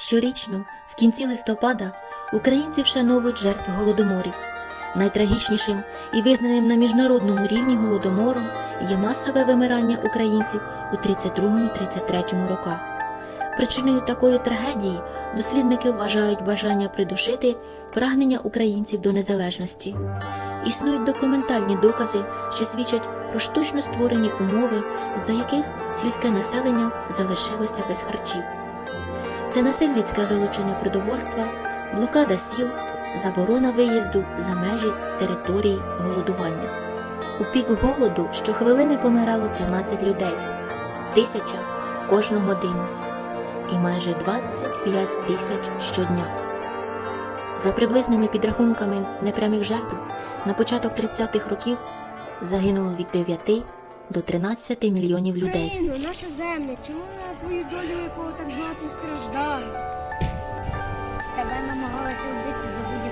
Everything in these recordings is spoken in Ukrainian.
Щорічно, в кінці листопада, українці вшановують жертв голодоморів. Найтрагічнішим і визнаним на міжнародному рівні голодомором є масове вимирання українців у 32-33 роках. Причиною такої трагедії дослідники вважають бажання придушити прагнення українців до незалежності. Існують документальні докази, що свідчать про штучно створені умови, за яких сільське населення залишилося без харчів. Це насильницьке вилучення продовольства, блокада сіл, заборона виїзду за межі території голодування. У пік голоду щохвилини помирало 17 людей, тисяча кожну годину і майже 25 тисяч щодня. За приблизними підрахунками непрямих жертв на початок 30-х років загинуло від 9 до 13 мільйонів людей. Україно, наша земля, чому на твою долю якого так багато страждає? Тебе намагалися вбити за будь-яку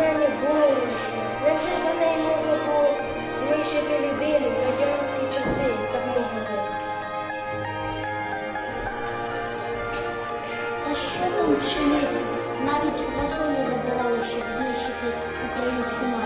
мене боляче. Невже за неї можна було знищити людину в радянські часи, так можна було? Та що там пшеницю? Навіть гасони забирали, щоб знищити українську націю.